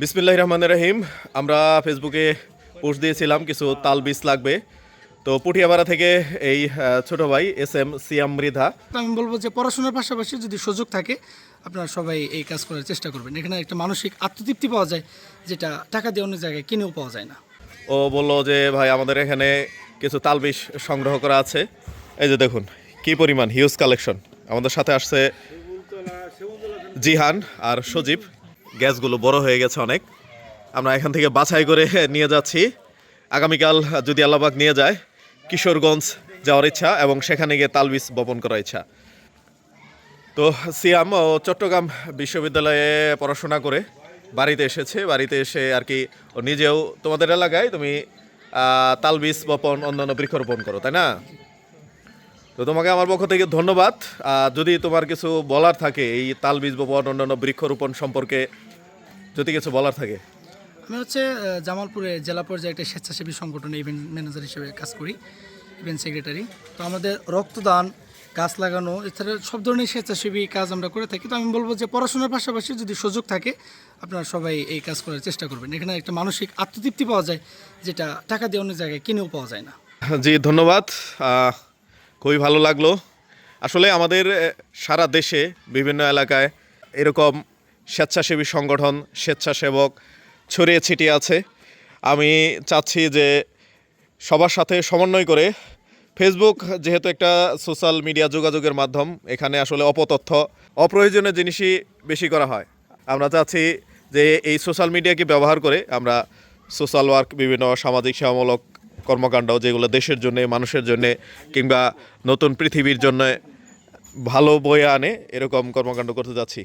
বিসমিল্লাহ রহমান রহিম। আমরা ফেসবুকে পোস্ট দিয়েছিলাম কিছু তাল বীজ লাগবে। তো পুঠিয়াপাড়া থেকে এই ছোট ভাই এস এম সিয়াম মৃধা। আমি বলব যে পড়াশোনার পাশাপাশি যদি সুযোগ থাকে আপনারা সবাই এই কাজ করার চেষ্টা করবেন। এখানে একটা মানসিক আত্মতৃপ্তি পাওয়া যায় যেটা টাকা দিয়ে অন্য জায়গায় কিনেও পাওয়া যায় না। ও বলল যে ভাই আমাদের এখানে কিছু তাল বীজ সংগ্রহ করা আছে। এই যে দেখুন কি পরিমাণ হিউজ কালেকশন আমাদের সাথে আসছে জিহান আর সজীব। গ্যাসগুলো বড় হয়ে গেছে অনেক। আমরা এখান থেকে বাছাই করে নিয়ে যাচ্ছি। আগামীকাল যদি আল্লাহবাগ নিয়ে যায়, কিশোরগঞ্জ যাওয়ার ইচ্ছা এবং সেখানে গিয়ে তালবিজ বপন করার ইচ্ছা। তো সিয়াম ও চট্টগ্রাম বিশ্ববিদ্যালয়ে পড়াশোনা করে বাড়িতে এসেছে। বাড়িতে এসে আর কি নিজেও তোমাদের এলাকায় তুমি তালবীজ বপন অন্যান্য বৃক্ষরোপণ করো, তাই না? তো তোমাকে আমার পক্ষ থেকে ধন্যবাদ। যদি তোমার কিছু বলার থাকে এই তালবিজ বপন অন্যান্য বৃক্ষরোপণ সম্পর্কে যদি কিছু বলার থাকে। আমি হচ্ছে জামালপুরে জেলা পর্যায়ে একটা স্বেচ্ছাসেবী সংগঠনে ইভেন্ট ম্যানেজার হিসেবে কাজ করি ইভেন্ট সেক্রেটারি তো আমাদের রক্তদান গাছ লাগানো এছাড়া সব ধরনের স্বেচ্ছাসেবী কাজ আমরা করে থাকি। তো আমি বলব যে পড়াশোনার পাশাপাশি যদি সুযোগ থাকে আপনারা সবাই এই কাজ করার চেষ্টা করবেন। এখানে একটা মানসিক আত্মতৃপ্তি পাওয়া যায় যেটা টাকা দিয়ে অন্য জায়গায় কিনেও পাওয়া যায় না। জি ধন্যবাদ। খুবই ভালো লাগল। আসলে আমাদের সারা দেশে বিভিন্ন এলাকায় এরকম স্বেচ্ছাসেবী সংগঠন, স্বেচ্ছাসেবক ছড়িয়ে ছিটিয়ে আছে। আমি চাচ্ছি যে সবার সাথে সমন্বয় করে ফেসবুক যেহেতু একটা সোশ্যাল মিডিয়া যোগাযোগের মাধ্যম, এখানে আসলে অপতথ্য, অপ্রয়োজনীয় জিনিসই বেশি করা হয়। আমরা চাচ্ছি যে এই সোশ্যাল মিডিয়াকে ব্যবহার করে আমরা সোশ্যাল ওয়ার্ক বিভিন্ন সামাজিক সেবামূলক কর্মকাণ্ড যেগুলো দেশের জন্য, মানুষের জন্য কিংবা নতুন পৃথিবীর জন্য ভালো বয়ে আনে, এরকম কর্মকাণ্ড করতে যাচ্ছি